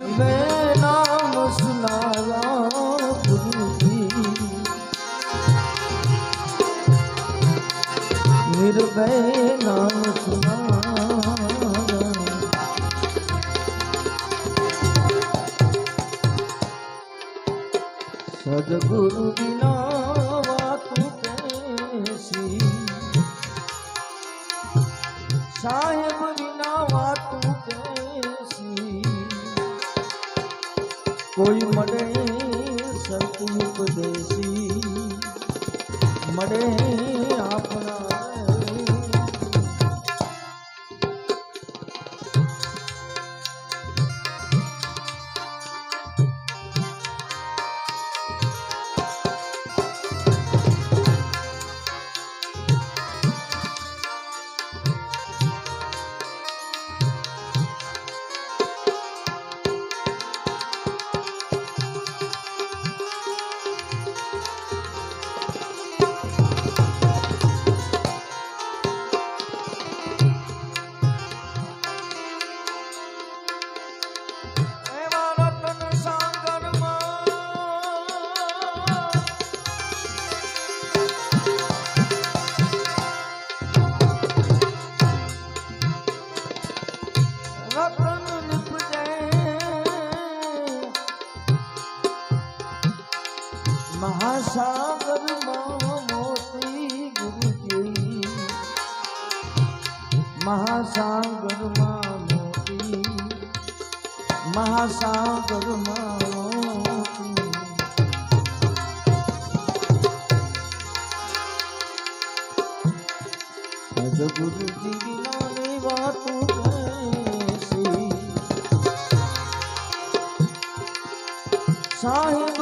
મેં નામ સુનારા ગુરુજી નિર્ભય કોઈ મળે સંત ઉપદેશી મળે આપણા મહાસાગરમાં મોતી ગુરુજી મહાસાગરમાં મોતી મહાસાગરમાં મોતી. સદગુરુજી વિનાની સાહેબ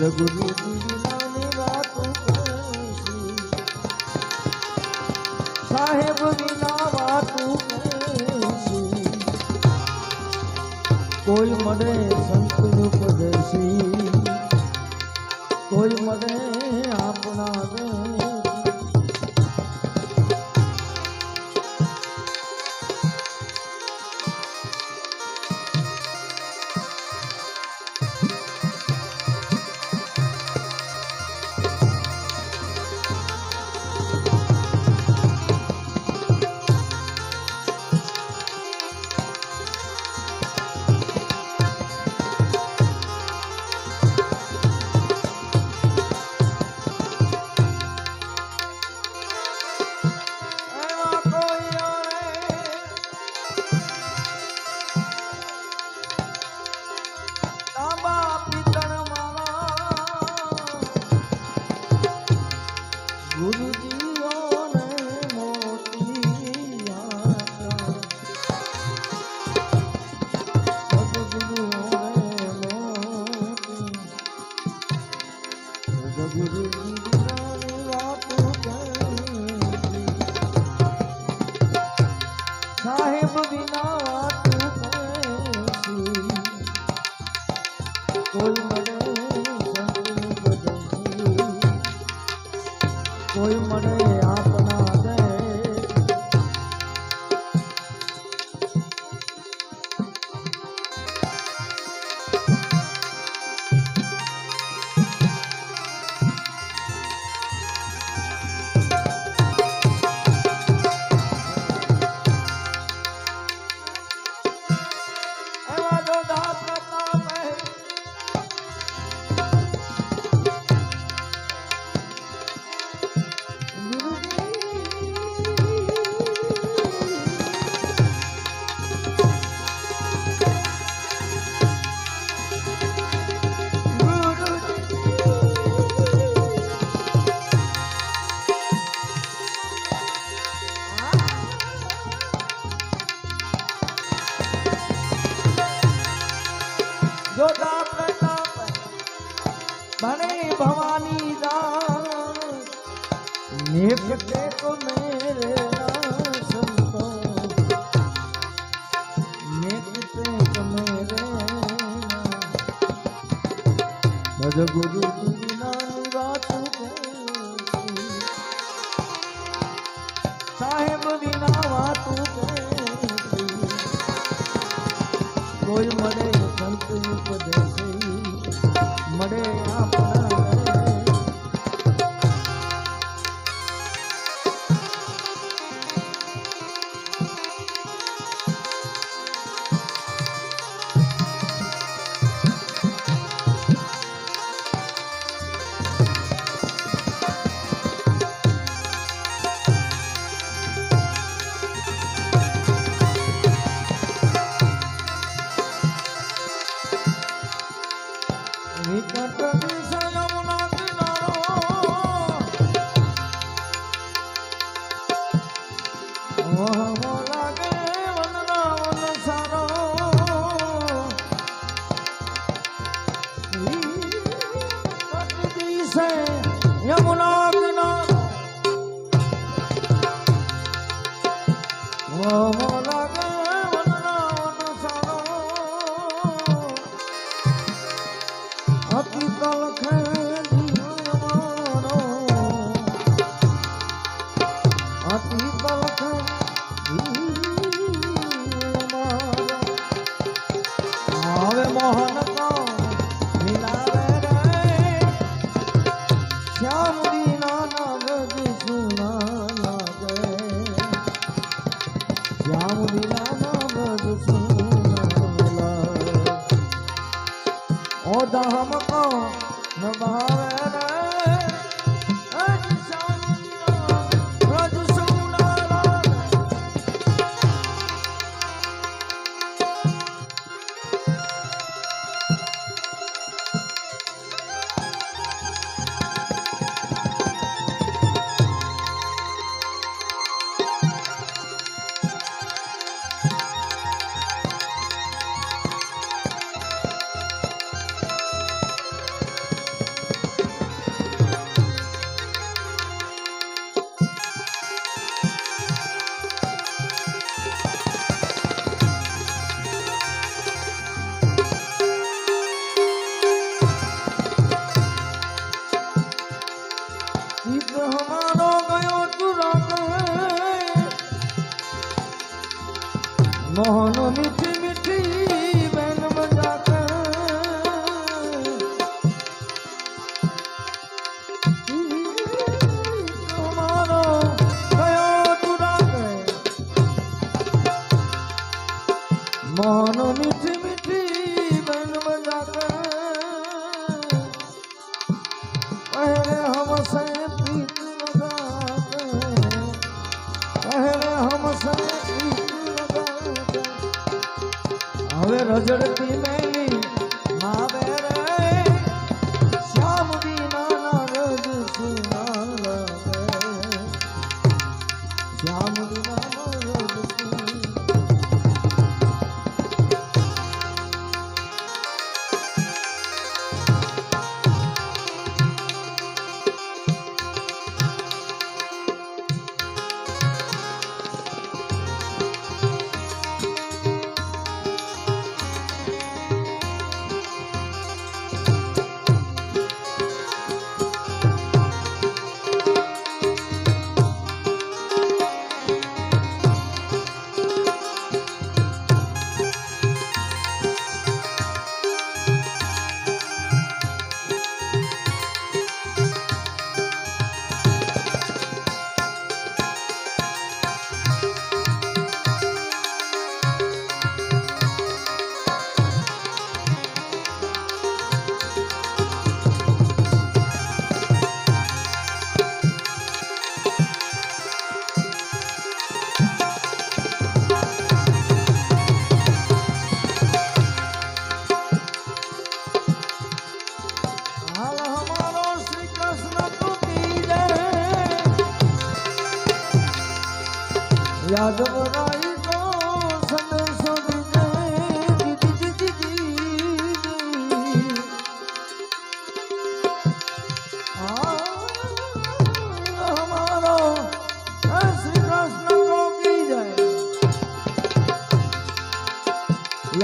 સદગુરુ વિનાની સાહેબ વિના વાતું કોઈ મળે સંત ઉપદેશી सदगुरु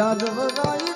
যাদব রায়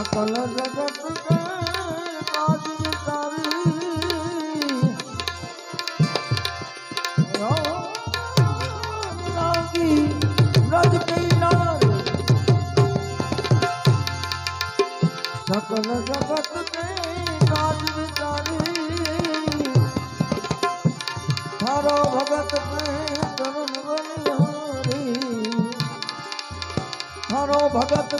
सकल जगत के काज विचारी ब्रज के नार सकल जगत के काज विचारी थारो भगत में करुण बनिहारी थारो भगत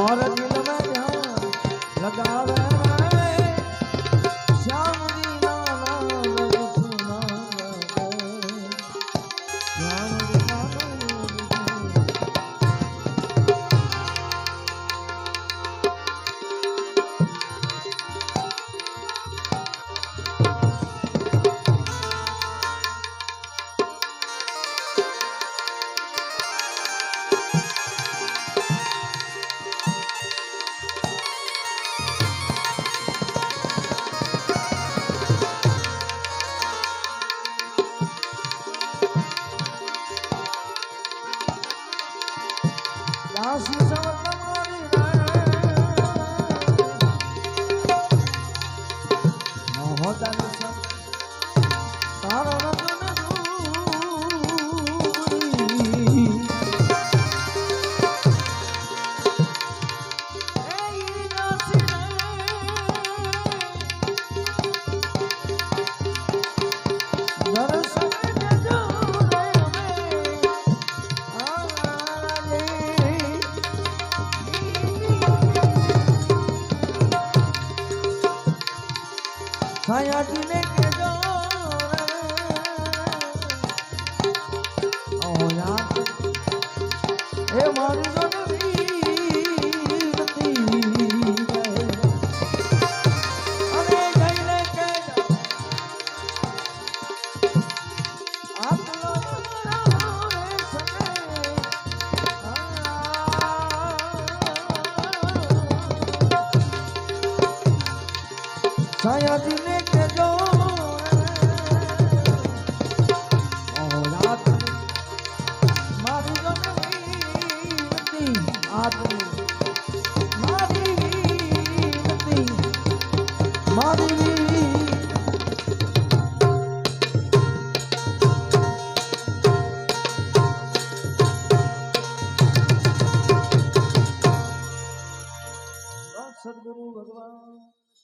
और दिल में ध्यान लगावे